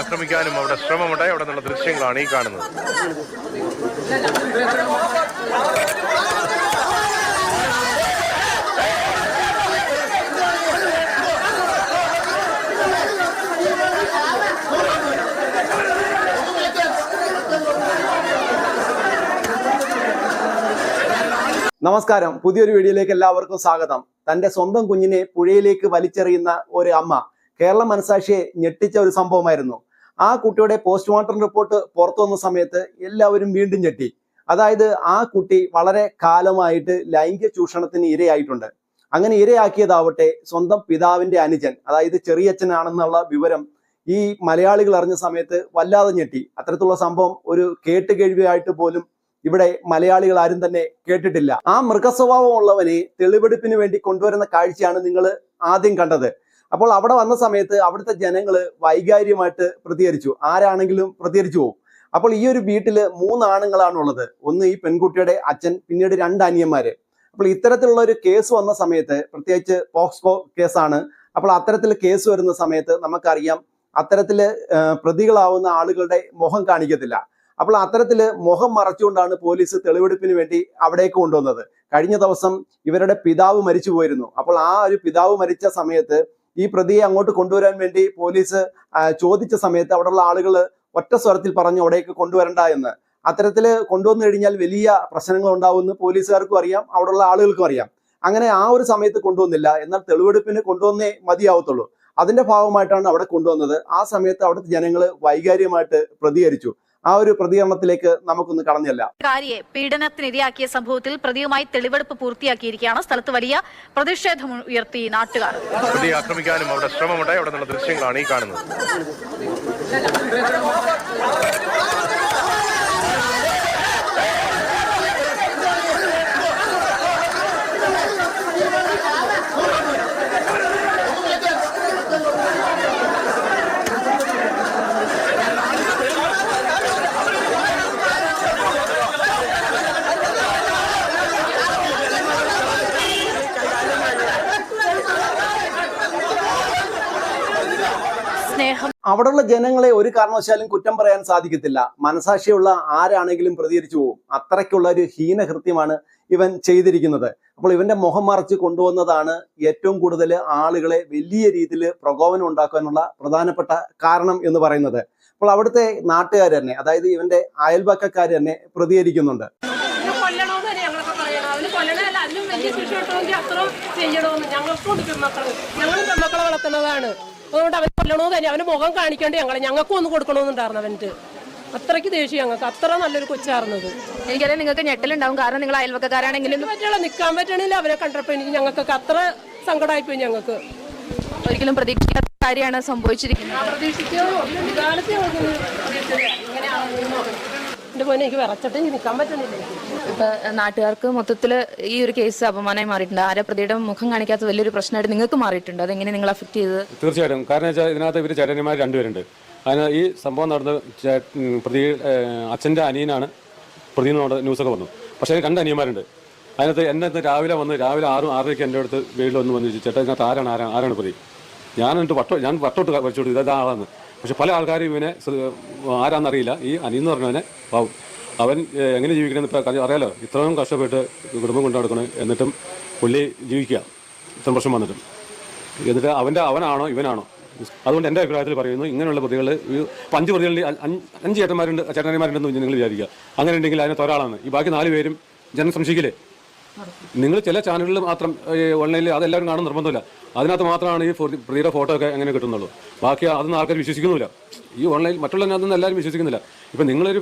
ആക്രമിക്കാനും അവിടെ ശ്രമമുണ്ടായി. അവിടെ നിന്നുള്ള ദൃശ്യങ്ങളാണ് ഈ കാണുന്നത്. നമസ്കാരം. പുതിയൊരു വീഡിയോയിലേക്ക് എല്ലാവർക്കും സ്വാഗതം. തന്റെ സ്വന്തം കുഞ്ഞിനെ പുഴയിലേക്ക് വലിച്ചെറിയുന്ന ഒരു അമ്മ കേരള മനസാക്ഷിയെ ഞെട്ടിച്ച ഒരു സംഭവമായിരുന്നു. ആ കുട്ടിയുടെ പോസ്റ്റ്മോർട്ടം റിപ്പോർട്ട് പുറത്തു വന്ന സമയത്ത് എല്ലാവരും വീണ്ടും ഞെട്ടി. അതായത് ആ കുട്ടി വളരെ കാലമായിട്ട് ലൈംഗിക ചൂഷണത്തിന് ഇരയായിട്ടുണ്ട്. അങ്ങനെ ഇരയാക്കിയതാവട്ടെ സ്വന്തം പിതാവിന്റെ അനുജൻ അതായത് ചെറിയച്ഛനാണെന്നുള്ള വിവരം ഈ മലയാളികൾ അറിഞ്ഞ സമയത്ത് വല്ലാതെ ഞെട്ടി. അത്തരത്തിലുള്ള സംഭവം ഒരു കേട്ടുകേഴ്വിയായിട്ട് പോലും ഇവിടെ മലയാളികൾ ആരും തന്നെ കേട്ടിട്ടില്ല. ആ മൃഗസ്വഭാവമുള്ളവനെ തെളിവെടുപ്പിന് വേണ്ടി കൊണ്ടുവരുന്ന കാഴ്ചയാണ് നിങ്ങൾ ആദ്യം കണ്ടത്. അപ്പോൾ അവിടെ വന്ന സമയത്ത് അവിടുത്തെ ജനങ്ങൾ വൈകാര്യമായിട്ട് പ്രതികരിച്ചു. ആരാണെങ്കിലും പ്രതികരിച്ചു പോകും. അപ്പോൾ ഈ ഒരു വീട്ടിൽ മൂന്നാണുങ്ങളാണ് ഉള്ളത് ഒന്ന് ഈ പെൺകുട്ടിയുടെ അച്ഛൻ പിന്നീട് രണ്ട് അനിയന്മാര് അപ്പോൾ ഇത്തരത്തിലുള്ള ഒരു കേസ് വന്ന സമയത്ത് പ്രത്യേകിച്ച് പോക്സ്കോ കേസാണ്. അപ്പോൾ അത്തരത്തിൽ കേസ് വരുന്ന സമയത്ത് നമുക്കറിയാം അത്തരത്തിൽ പ്രതികളാവുന്ന ആളുകളുടെ മുഖം കാണിക്കത്തില്ല. അപ്പോൾ അത്തരത്തിൽ മുഖം മറച്ചുകൊണ്ടാണ് പോലീസ് തെളിവെടുപ്പിന് വേണ്ടി അവിടേക്ക് കൊണ്ടുവന്നത്. കഴിഞ്ഞ ദിവസം ഇവരുടെ പിതാവ് മരിച്ചു പോയിരുന്നു അപ്പോൾ ആ ഒരു പിതാവ് മരിച്ച സമയത്ത് ഈ പ്രതിയെ അങ്ങോട്ട് കൊണ്ടുവരാൻ വേണ്ടി പോലീസ് ചോദിച്ച സമയത്ത് അവിടെയുള്ള ആളുകൾ ഒറ്റ സ്വരത്തിൽ പറഞ്ഞു അവിടേക്ക് കൊണ്ടുവരണ്ട എന്ന്. അത്തരത്തിൽ കൊണ്ടുവന്നു കഴിഞ്ഞാൽ വലിയ പ്രശ്നങ്ങൾ ഉണ്ടാവുമെന്ന് പോലീസുകാർക്കും അറിയാം അവിടെയുള്ള ആളുകൾക്കും അറിയാം. അങ്ങനെ ആ ഒരു സമയത്ത് കൊണ്ടുവന്നില്ല. എന്നാൽ തെളിവെടുപ്പിന് കൊണ്ടുവന്നേ മതിയാവത്തുള്ളൂ. അതിന്റെ ഭാഗമായിട്ടാണ് അവിടെ കൊണ്ടുവന്നത്. ആ സമയത്ത് അവിടുത്തെ ജനങ്ങൾ വൈകാര്യമായിട്ട് പ്രതികരിച്ചു. ആ ഒരു പ്രതികരണത്തിലേക്ക് നമുക്കൊന്ന് കടന്നില്ല. കാരിയെ പീഡനത്തിനിരയാക്കിയ സംഭവത്തിൽ പ്രതിയുമായി തെളിവെടുപ്പ് പൂർത്തിയാക്കിയിരിക്കുകയാണ്. സ്ഥലത്ത് വലിയ പ്രതിഷേധം ഉയർത്തി നാട്ടുകാർ. പ്രതി ആക്രമിക്കാനും അവിടെ ശ്രമമുണ്ടായി. അവിടെ നിന്നുള്ള ദൃശ്യങ്ങളാണ് ഈ കാണുന്നത് സ്നേഹം അവിടെയുള്ള ജനങ്ങളെ ഒരു കാരണവശാലും കുറ്റം പറയാൻ സാധിക്കത്തില്ല. മനസാക്ഷിയുള്ള ആരാണെങ്കിലും പ്രതികരിച്ചു പോകും അത്രയ്ക്കുള്ള ഒരു ഹീനകൃത്യമാണ് ഇവൻ ചെയ്തിരിക്കുന്നത്. അപ്പോൾ ഇവന്റെ മുഖം മറച്ച് കൊണ്ടുവന്നതാണ് ഏറ്റവും കൂടുതൽ ആളുകളെ വലിയ രീതിയിൽ പ്രകോപനം ഉണ്ടാക്കാനുള്ള പ്രധാനപ്പെട്ട കാരണം എന്ന് പറയുന്നത്. അപ്പോൾ അവിടുത്തെ നാട്ടുകാർ തന്നെ അതായത് ഇവന്റെ അയൽപക്കക്കാർ തന്നെ പ്രതികരിക്കുന്നുണ്ട്. ചെയ്യണമെന്ന് ഞങ്ങൾ വളർത്തുന്നതാണ്. അതുകൊണ്ട് അവൻ കൊല്ലണമെന്ന് തന്നെ അവന് മുഖം കാണിക്കേണ്ട ഞങ്ങളെ ഞങ്ങൾക്കും ഒന്ന് കൊടുക്കണമെന്നുണ്ടായിരുന്നു അവന്റെ അത്രയ്ക്ക് ദേഷ്യം ഞങ്ങൾക്ക്. അത്ര നല്ലൊരു കൊച്ചായിരുന്നത്. എനിക്കറിയാം നിങ്ങൾക്ക് ഞെട്ടലുണ്ടാവും. കാരണം നിങ്ങൾ അയൽവക്കക്കാരാണെങ്കിലും പറ്റുള്ള നിൽക്കാൻ പറ്റണില്ല. അവരെ കണ്ടപ്പോൾ എനിക്ക് ഞങ്ങൾക്കൊക്കെ അത്ര സങ്കടമായിപ്പോയി ഞങ്ങൾക്ക്. ഒരിക്കലും പ്രതീക്ഷിക്കാത്ത കാര്യമാണ് സംഭവിച്ചിരിക്കുന്നത്. പ്രതീക്ഷിച്ചോ ഞങ്ങൾക്ക് എന്റെ മോനെ എനിക്ക് വിറച്ചിട്ട് എനിക്ക് നിൽക്കാൻ പറ്റുന്നില്ല ഇപ്പൊ നാട്ടുകാർക്ക് മൊത്തത്തിൽ ഈ ഒരു കേസ് അപമാനമായി മാറിയിട്ടുണ്ട്. ആരെ പ്രതിയുടെ മുഖം കാണിക്കാത്ത വലിയൊരു പ്രശ്നമായിട്ട് നിങ്ങൾക്ക് മാറിയിട്ടുണ്ട്. അതെങ്ങനെ നിങ്ങൾ അഫക്ട് ചെയ്തത്? തീർച്ചയായിട്ടും. കാരണം വെച്ചാൽ ഇതിനകത്ത് ഇവർ ചേട്ടന്മാർ രണ്ടുപേരുണ്ട്. അതിന് ഈ സംഭവം നടന്ന പ്രതി അച്ഛന്റെ അച്ഛന്റെ അനിയനാണ് പ്രതി ന്യൂസ് ന്യൂസൊക്കെ വന്നു. പക്ഷേ അതിന് രണ്ട് അനിയന്മാരുണ്ട്. അതിനകത്ത് എന്നെ രാവിലെ വന്ന് രാവിലെ ആറും ആറരയ്ക്ക് എന്റെ അടുത്ത് വീട്ടിൽ വന്ന് വന്ന് ചേട്ടാ ഇതിനകത്ത് ആരാണ് ആരാണ് ആരാണ് പ്രതി? ഞാൻ എന്നിട്ട് വട്ടോ ഞാൻ വട്ടോട്ട് വരച്ചു കൊടുത്തു. ഇതാ ആളാണ് പക്ഷെ പല ആൾക്കാരും ഇവനെ ആരാന്നറിയില്ല. ഈ അനി എന്ന് പറഞ്ഞവനെ പാവും അവൻ എങ്ങനെ ജീവിക്കണമെന്ന് ഇപ്പോൾ അറിയാലോ? ഇത്രയും കഷ്ടപ്പെട്ട് കുടുംബം കൊണ്ടു നടക്കണം എന്നിട്ടും പുള്ളി ജീവിക്കുക. ഇത്ര വർഷം വന്നിട്ടും. എന്നിട്ട് അവന്റെ അവനാണോ ഇവനാണോ? അതുകൊണ്ട് എന്റെ അഭിപ്രായത്തിൽ പറയുന്നു ഇങ്ങനെയുള്ള പ്രതികൾ ഇപ്പം അഞ്ച് പ്രതികളിൽ അഞ്ച് ചേട്ടന്മാരുണ്ട് ചേട്ടന്മാരുണ്ടെന്ന് നിങ്ങൾ വിചാരിക്കുക. അങ്ങനെ ഉണ്ടെങ്കിൽ അതിനകത്ത് ഒരാളാണ്. ഈ ബാക്കി നാല് പേരും ജനം സംശയിക്കില്ലേ? നിങ്ങൾ ചില ചാനലുകളിൽ മാത്രം ഓൺലൈനിൽ അതെല്ലാവരും കാണാൻ നിർബന്ധമില്ല. അതിനകത്ത് മാത്രമാണ് ഈ പ്രതി- പ്രതിയുടെ ഫോട്ടോ ഒക്കെ അങ്ങനെ കിട്ടുന്നുള്ളൂ. ബാക്കി അതൊന്നും ആൾക്കാർ വിശ്വസിക്കുന്നില്ല ഈ ഓൺലൈൻ മറ്റുള്ളതിനകത്തൊന്നും എല്ലാവരും വിശ്വസിക്കുന്നില്ല. ഇപ്പം നിങ്ങളൊരു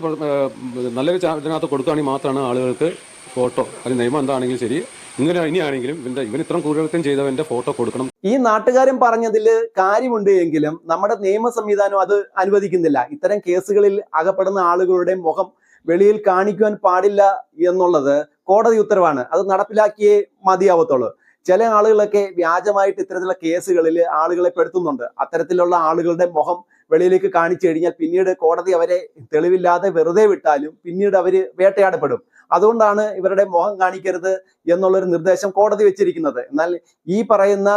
നല്ലൊരു ഇതിനകത്ത് കൊടുക്കുകയാണെങ്കിൽ മാത്രമാണ് ആളുകൾക്ക് ഫോട്ടോ അത് നിയമം എന്താണെങ്കിലും ശരി. ഇങ്ങനെ ഇനിയാണെങ്കിലും ഇവന്റെ ഇവൻ ഇത്രയും ക്രൂരകൃത്യം ചെയ്തവന്റെ ഫോട്ടോ കൊടുക്കണം. ഈ നാട്ടുകാരൻ പറഞ്ഞതിൽ കാര്യമുണ്ട് എങ്കിലും നമ്മുടെ നിയമ സംവിധാനം അത് അനുവദിക്കുന്നില്ല. ഇത്തരം കേസുകളിൽ അകപ്പെടുന്ന ആളുകളുടെ മുഖം വെളിയിൽ കാണിക്കുവാൻ പാടില്ല എന്നുള്ളത് കോടതി ഉത്തരവാണ്. അത് നടപ്പിലാക്കിയേ മതിയാവത്തുള്ളൂ. ചില ആളുകളൊക്കെ വ്യാജമായിട്ട് ഇത്തരത്തിലുള്ള കേസുകളിൽ ആളുകളെ പെടുത്തുന്നുണ്ട്. അത്തരത്തിലുള്ള ആളുകളുടെ മുഖം വെളിയിലേക്ക് കാണിച്ചു കഴിഞ്ഞാൽ പിന്നീട് കോടതി അവരെ തെളിവില്ലാതെ വെറുതെ വിട്ടാലും പിന്നീട് അവർ വേട്ടയാടപ്പെടും. അതുകൊണ്ടാണ് ഇവരുടെ മുഖം കാണിക്കരുത് എന്നുള്ളൊരു നിർദ്ദേശം കോടതി വെച്ചിരിക്കുന്നത്. എന്നാൽ ഈ പറയുന്ന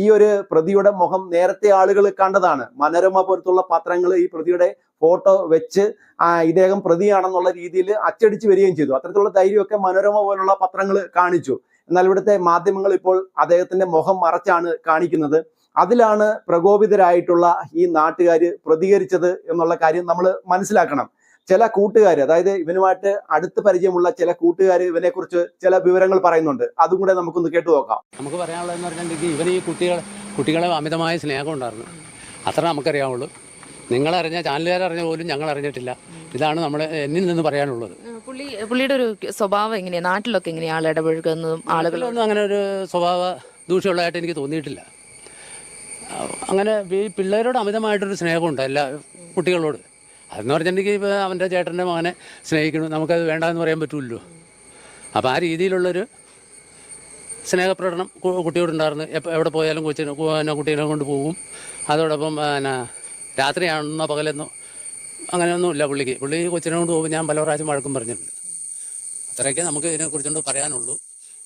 ഈ ഒരു പ്രതിയുടെ മുഖം നേരത്തെ ആളുകൾ കണ്ടതാണ്. മനോരമ പോലത്തുള്ള പത്രങ്ങൾ ഈ പ്രതിയുടെ ഫോട്ടോ വെച്ച് ഇദ്ദേഹം പ്രതിയാണെന്നുള്ള രീതിയിൽ അച്ചടിച്ചു വരികയും ചെയ്തു. അത്തരത്തിലുള്ള ധൈര്യമൊക്കെ മനോരമ പോലുള്ള പത്രങ്ങൾ കാണിച്ചു. എന്നാൽ ഇവിടുത്തെ മാധ്യമങ്ങൾ ഇപ്പോൾ അദ്ദേഹത്തിന്റെ മുഖം മറച്ചാണ് കാണിക്കുന്നത്. അതിലാണ് പ്രകോപിതരായിട്ടുള്ള ഈ നാട്ടുകാർ പ്രതികരിച്ചത് എന്നുള്ള കാര്യം നമ്മൾ മനസ്സിലാക്കണം. ചില കൂട്ടുകാർ അതായത് ഇവനുമായിട്ട് അടുത്ത് പരിചയമുള്ള ചില കൂട്ടുകാർ ഇവനെ കുറിച്ച് ചില വിവരങ്ങൾ പറയുന്നുണ്ട്. അതും കൂടെ നമുക്കൊന്ന് കേട്ടു നോക്കാം. നമുക്ക് പറയാനുള്ളതെന്ന് പറഞ്ഞിട്ടുണ്ടെങ്കിൽ ഇവർ ഈ കുട്ടികൾ കുട്ടികളെ അമിതമായ സ്നേഹം ഉണ്ടായിരുന്നു അത്ര നമുക്കറിയാവുള്ളൂ. നിങ്ങളറിഞ്ഞ ചാനലുകാരറിഞ്ഞ പോലും ഞങ്ങൾ അറിഞ്ഞിട്ടില്ല ഇതാണ് നമ്മൾ എന്നിൽ നിന്ന് പറയാനുള്ളത്. പുള്ളി പുള്ളിയുടെ ഒരു സ്വഭാവം എങ്ങനെയാണ് നാട്ടിലൊക്കെ എങ്ങനെയാണ് ആൾ ഇടപഴകുന്നതും ആളുകളൊന്നും അങ്ങനെ ഒരു സ്വഭാവ ദൂഷ്യമുള്ളതായിട്ട് എനിക്ക് തോന്നിയിട്ടില്ല. അങ്ങനെ ഈ പിള്ളേരോട് അമിതമായിട്ടൊരു സ്നേഹമുണ്ട് എല്ലാ കുട്ടികളോട്. അതെന്ന് പറഞ്ഞിട്ടുണ്ടെങ്കിൽ ഇപ്പോൾ അവന്റെ ചേട്ടന്റെ മകനെ സ്നേഹിക്കണം നമുക്കത് വേണ്ടാന്ന് പറയാൻ പറ്റുമല്ലോ അപ്പോൾ ആ രീതിയിലുള്ളൊരു സ്നേഹപ്രകടനം കുട്ടിയോടുണ്ടായിരുന്നു എവിടെ പോയാലും കൊച്ചിനെ കുട്ടീനെ കൊണ്ട് പോകും. അതോടൊപ്പം പിന്നെ രാത്രിയാണെന്നോ പകലെന്നോ അങ്ങനെയൊന്നുമില്ല പുള്ളിക്ക്. പുള്ളി കൊച്ചിനെ കൊണ്ട് പോകുമ്പോൾ ഞാൻ പല പ്രാവശ്യം വഴക്കും പറഞ്ഞിട്ടുണ്ട്. അത്രയൊക്കെ നമുക്ക് ഇതിനെക്കുറിച്ചുകൊണ്ട് പറയാനുള്ളൂ.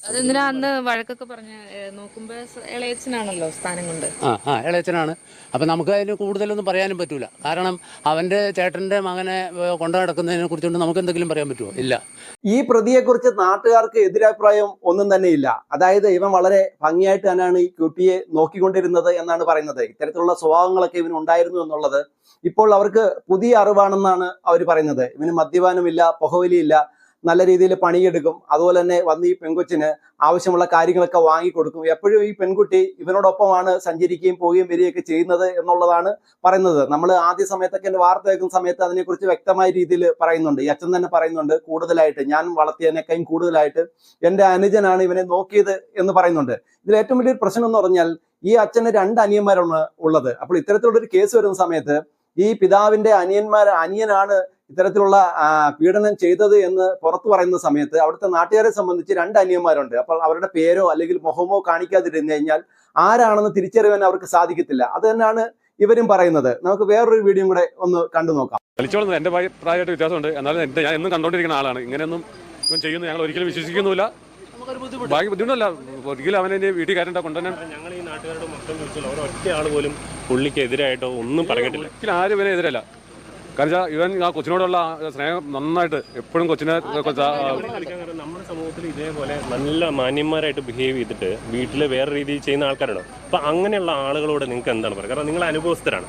അതെന്തിനാ അന്ന് വഴക്കൊക്കെ പറഞ്ഞ നോക്കുമ്പോ ഇളയച്ചനാണല്ലോ സ്ഥാനം കൊണ്ട്? ആ ആ ഇളയച്ചനാണ് അപ്പം നമുക്ക് അതിന് കൂടുതലൊന്നും പറയാനും പറ്റൂല. കാരണം അവന്റെ ചേട്ടന്റെ മകനെ കൊണ്ടു നടക്കുന്നതിനെ കുറിച്ചുകൊണ്ട് നമുക്ക് എന്തെങ്കിലും പറയാൻ പറ്റുമോ ഇല്ല. ഈ പ്രതിയെക്കുറിച്ച് നാട്ടുകാർക്ക് എതിരഭിപ്രായം ഒന്നും തന്നെ ഇല്ല. അതായത് ഇവൻ വളരെ ഭംഗിയായിട്ട് തന്നെയാണ് ഈ കുട്ടിയെ നോക്കിക്കൊണ്ടിരുന്നത് എന്നാണ് പറയുന്നത്. ഇത്തരത്തിലുള്ള സ്വഭാവങ്ങളൊക്കെ ഇവന് ഉണ്ടായിരുന്നു എന്നുള്ളത് ഇപ്പോൾ അവർക്ക് പുതിയ അറിവാണെന്നാണ് അവർ പറയുന്നത്. ഇവന് മദ്യപാനമില്ല പുകവലിയില്ല. നല്ല രീതിയിൽ പണിയെടുക്കും. അതുപോലെ തന്നെ വന്ന് ഈ പെൺകൊച്ചിന് ആവശ്യമുള്ള കാര്യങ്ങളൊക്കെ വാങ്ങിക്കൊടുക്കും. എപ്പോഴും ഈ പെൺകുട്ടി ഇവനോടൊപ്പമാണ് സഞ്ചരിക്കുകയും പോവുകയും വരികയൊക്കെ ചെയ്യുന്നത് എന്നുള്ളതാണ് പറയുന്നത്. നമ്മൾ ആദ്യ സമയത്തൊക്കെ എന്റെ വാർത്ത കേൾക്കുന്ന സമയത്ത് അതിനെക്കുറിച്ച് വ്യക്തമായ രീതിയിൽ പറയുന്നുണ്ട്. ഈ അച്ഛൻ തന്നെ പറയുന്നുണ്ട് കൂടുതലായിട്ട്. ഞാൻ വളർത്തിയതിനേക്കാളും കൂടുതലായിട്ട് എന്റെ അനുജനാണ് ഇവനെ നോക്കിയത് എന്ന് പറയുന്നുണ്ട്. ഇതിൽ ഏറ്റവും വലിയൊരു പ്രശ്നം എന്ന് പറഞ്ഞാൽ ഈ അച്ഛന് രണ്ട് അനിയന്മാരാണ് ഉള്ളത്. അപ്പോൾ ഇത്തരത്തിലുള്ള ഒരു കേസ് വരുന്ന സമയത്ത് ഈ പിതാവിന്റെ അനിയന്മാർ അനിയനാണ് ഇത്തരത്തിലുള്ള പീഡനം ചെയ്തത് എന്ന് പുറത്തു പറയുന്ന സമയത്ത് അവിടുത്തെ നാട്ടുകാരെ സംബന്ധിച്ച് രണ്ട് അനിയന്മാരുണ്ട്. അപ്പോൾ അവരുടെ പേരോ അല്ലെങ്കിൽ മുഖമോ കാണിക്കാതിരുന്നു കഴിഞ്ഞാൽ ആരാണെന്ന് തിരിച്ചറിയാൻ അവർക്ക് സാധിക്കത്തില്ല. അത് തന്നെയാണ് ഇവരും പറയുന്നത്. നമുക്ക് വേറൊരു വീഡിയോ കൂടെ ഒന്ന് കണ്ടു നോക്കാം. വലിച്ചോളുന്നത് എന്റെ പ്രായ- പ്രായമായിട്ട് വ്യത്യാസമുണ്ട്. എന്നാലും എന്റെ ഞാൻ എന്നും കണ്ടുകൊണ്ടിരിക്കുന്ന ആളാണ്. ഇങ്ങനെയൊന്നും ഇവൻ ചെയ്യുന്നു ഞങ്ങൾ ഒരിക്കലും വിശ്വസിക്കുന്നില്ല ബാക്കി ബുദ്ധിമുട്ടല്ല. ഒരിക്കലും അവനെ വീട്ടിൽ കയറ്റണ്ട കൊണ്ടുതന്നെ ഞങ്ങൾ ഈ നാട്ടുകാരുടെ മൊത്തം ഒറ്റ ആൾ പോലും പുള്ളിക്ക് എതിരായിട്ടോ ഒന്നും പറഞ്ഞിട്ടില്ല ഒരിക്കലും ആരും ഇവനെ എതിരല്ല. കാരണം വെച്ചാൽ ഇവൻ ആ കൊച്ചിനോടുള്ള ആ സ്നേഹം നന്നായിട്ട് എപ്പോഴും കൊച്ചിനെ നമ്മുടെ സമൂഹത്തിൽ ഇതേപോലെ നല്ല മാന്യന്മാരായിട്ട് ബിഹേവ് ചെയ്തിട്ട് വീട്ടിൽ വേറെ രീതിയിൽ ചെയ്യുന്ന ആൾക്കാരുണ്ടോ? അപ്പൊ അങ്ങനെയുള്ള ആളുകളോട് നിങ്ങൾക്ക് എന്താണ് പറയുക കാരണം നിങ്ങൾ അനുഭവസ്ഥരാണ്.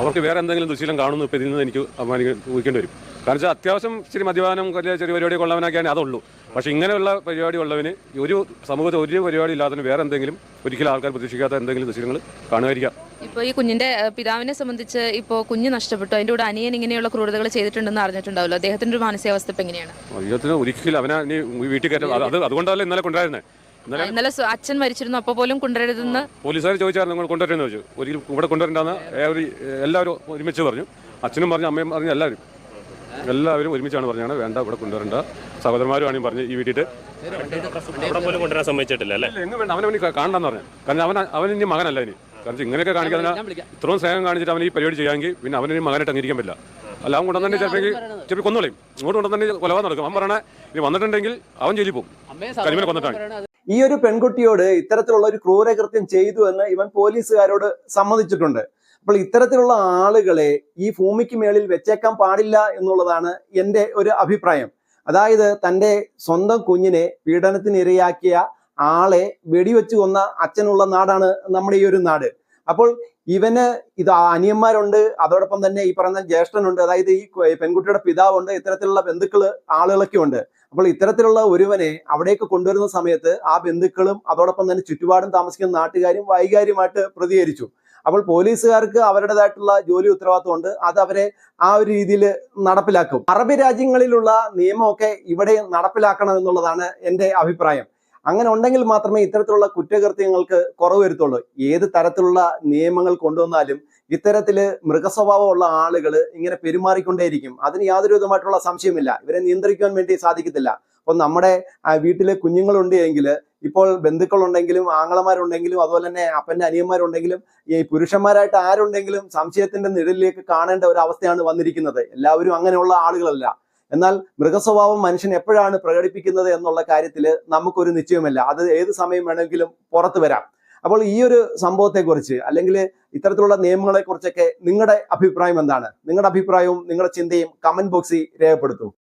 അവർക്ക് വേറെ എന്തെങ്കിലും ദുശീലം കാണുന്നു ഇപ്പം ഇതിൽ നിന്ന് എനിക്ക് അഭിമാനിക്കാൻ ഊഹിക്കേണ്ടി വരും. കാരണം വെച്ചാൽ അത്യാവശ്യം ഇച്ചിരി മദ്യപാനം ചെറിയ പരിപാടി കൊള്ളവനൊക്കെയാണ് അതുള്ളൂ. പക്ഷേ ഇങ്ങനെയുള്ള പരിപാടി ഉള്ളവന് ഒരു സമൂഹത്തിൽ ഒരു പരിപാടി ഇല്ലാത്തതിന് വേറെ എന്തെങ്കിലും ഒരിക്കലും ആൾക്കാർ പ്രതീക്ഷിക്കാത്ത എന്തെങ്കിലും ദൃശ്യങ്ങൾ കാണുമായിരിക്കാം. ഇപ്പൊ ഈ കുഞ്ഞിന്റെ പിതാവിനെ സംബന്ധിച്ച് ഇപ്പോ കുഞ്ഞ് നഷ്ടപ്പെട്ടു. അതിന്റെ കൂടെ അനിയൻ ഇങ്ങനെയുള്ള ക്രൂരതകൾ ചെയ്തിട്ടുണ്ടെന്ന് അറിഞ്ഞിട്ടുണ്ടാവല്ലോ അദ്ദേഹത്തിന്റെ ഒരു മാനസികാവസ്ഥ ഇപ്പൊ എങ്ങനെയാണ്? അദ്ദേഹത്തിന് ഒരിക്കലും അവനെ ഇനി വീട്ടിൽ കയറ്റം അത് അത് ഇന്നലെ കൊണ്ടുവരുന്നത് ഇന്നലെ അച്ഛൻ മരിച്ചിരുന്നു. അപ്പോൾ പോലും കൊണ്ടുവരരുതെന്ന് പോലീസുകാർ ചോദിച്ചാൽ നിങ്ങൾ കൊണ്ടുവരുമെന്ന് ചോദിച്ചു. ഒരിക്കലും ഇവിടെ കൊണ്ടുവരണ്ടെന്ന് എല്ലാവരും ഒരുമിച്ച് പറഞ്ഞു. അച്ഛനും പറഞ്ഞു അമ്മയും പറഞ്ഞു എല്ലാവരും. എല്ലാവരും ഒരുമിച്ചാണ് പറഞ്ഞാണ് വേണ്ട ഇവിടെ കൊണ്ടുവരണ്ട. സഹോദരന്മാരും ആണെങ്കിൽ പറഞ്ഞു ഈ വീട്ടിട്ട് അവിടെ പോലും കൊണ്ടുവരാൻ സമ്മതിച്ചിട്ടില്ല അല്ലേ? എങ്ങും വേണ്ട. അവനെ ഇനി കാണണ്ടെന്ന് പറഞ്ഞു. കാരണം അവൻ അവൻ ഇനി മകനല്ല ഇനി. കാരണം ഇങ്ങനെയൊക്കെ കാണിക്കാൻ ഇത്രയും സ്നേഹം കാണിച്ചിട്ട് അവൻ ഈ പരിപാടി ചെയ്യാമെങ്കിൽ പിന്നെ അവന് ഇനി മകനായിട്ട് അംഗീകരിക്കാൻ പറ്റില്ല. അല്ല അവൻ കൊണ്ടുവന്നെ ചിലപ്പോൾ ചിലപ്പോൾ കൊന്നുകളയും ഇങ്ങോട്ട് കൊണ്ടുവന്നെ കൊലവാൻ നടക്കും. അവൻ പറയണേ ഇനി വന്നിട്ടുണ്ടെങ്കിൽ അവൻ ജയിലിൽ പോകും. കരിമീനെ കൊന്നിട്ടാണ്. ഈ ഒരു പെൺകുട്ടിയോട് ഇത്തരത്തിലുള്ള ഒരു ക്രൂരകൃത്യം ചെയ്തു എന്ന് ഇവൻ പോലീസുകാരോട് സമ്മതിച്ചിട്ടുണ്ട്. അപ്പോൾ ഇത്തരത്തിലുള്ള ആളുകളെ ഈ ഭൂമിക്ക് മേളിൽ വെച്ചേക്കാൻ പാടില്ല എന്നുള്ളതാണ് എന്റെ ഒരു അഭിപ്രായം. അതായത് തന്റെ സ്വന്തം കുഞ്ഞിനെ പീഡനത്തിനിരയാക്കിയ ആളെ വെടിവെച്ച് കൊന്ന അച്ഛനുള്ള നാടാണ് നമ്മുടെ ഈ ഒരു നാട്. അപ്പോൾ ഇവന് ഇത് അനിയന്മാരുണ്ട് അതോടൊപ്പം തന്നെ ഈ പറയുന്ന ജ്യേഷ്ഠനുണ്ട് അതായത് ഈ പെൺകുട്ടിയുടെ പിതാവുണ്ട് ഇത്തരത്തിലുള്ള ബന്ധുക്കൾ ആളുകളൊക്കെ ഉണ്ട്. അപ്പോൾ ഇത്തരത്തിലുള്ള ഒരുവനെ അവിടേക്ക് കൊണ്ടുവരുന്ന സമയത്ത് ആ ബന്ധുക്കളും അതോടൊപ്പം തന്നെ ചുറ്റുപാടും താമസിക്കുന്ന നാട്ടുകാരും വൈകാര്യമായിട്ട് പ്രതികരിച്ചു. അപ്പോൾ പോലീസുകാർക്ക് അവരുടേതായിട്ടുള്ള ജോലി ഉത്തരവാദിത്വമുണ്ട്. അത് അവരെ ആ ഒരു രീതിയിൽ നടപ്പിലാക്കും. അറബ് രാജ്യങ്ങളിലുള്ള നിയമമൊക്കെ ഇവിടെ നടപ്പിലാക്കണം എന്നുള്ളതാണ് എന്റെ അഭിപ്രായം. അങ്ങനെ ഉണ്ടെങ്കിൽ മാത്രമേ ഇത്തരത്തിലുള്ള കുറ്റകൃത്യങ്ങൾക്ക് കുറവ് വരുത്തുള്ളൂ. ഏത് തരത്തിലുള്ള നിയമങ്ങൾ കൊണ്ടുവന്നാലും ഇത്തരത്തിൽ മൃഗസ്വഭാവമുള്ള ആളുകൾ ഇങ്ങനെ പെരുമാറിക്കൊണ്ടേയിരിക്കും. അതിന് യാതൊരു വിധമായിട്ടുള്ള സംശയമില്ല ഇവരെ നിയന്ത്രിക്കാൻ വേണ്ടി സാധിക്കത്തില്ല. അപ്പൊ നമ്മുടെ വീട്ടിലെ കുഞ്ഞുങ്ങളുണ്ട് എങ്കിൽ ഇപ്പോൾ ബന്ധുക്കളുണ്ടെങ്കിലും ആങ്ങളമാരുണ്ടെങ്കിലും അതുപോലെ തന്നെ അപ്പന്റെ അനിയന്മാരുണ്ടെങ്കിലും ഈ പുരുഷന്മാരായിട്ട് ആരുണ്ടെങ്കിലും സംശയത്തിന്റെ നിഴലിലേക്ക് കാണേണ്ട ഒരു അവസ്ഥയാണ് വന്നിരിക്കുന്നത്. എല്ലാവരും അങ്ങനെയുള്ള ആളുകളല്ല. എന്നാൽ മൃഗസ്വഭാവം മനുഷ്യൻ എപ്പോഴാണ് പ്രകടിപ്പിക്കുന്നത് എന്നുള്ള കാര്യത്തിൽ നമുക്കൊരു നിശ്ചയമില്ല അത് ഏത് സമയം വേണമെങ്കിലും പുറത്തു വരാം. അപ്പോൾ ഈ ഒരു സംഭവത്തെക്കുറിച്ച് അല്ലെങ്കിൽ ഇത്തരത്തിലുള്ള നിയമങ്ങളെ കുറിച്ചൊക്കെ നിങ്ങളുടെ അഭിപ്രായം എന്താണ്? നിങ്ങളുടെ അഭിപ്രായവും നിങ്ങളുടെ ചിന്തയും കമന്റ് ബോക്സിൽ രേഖപ്പെടുത്തൂ.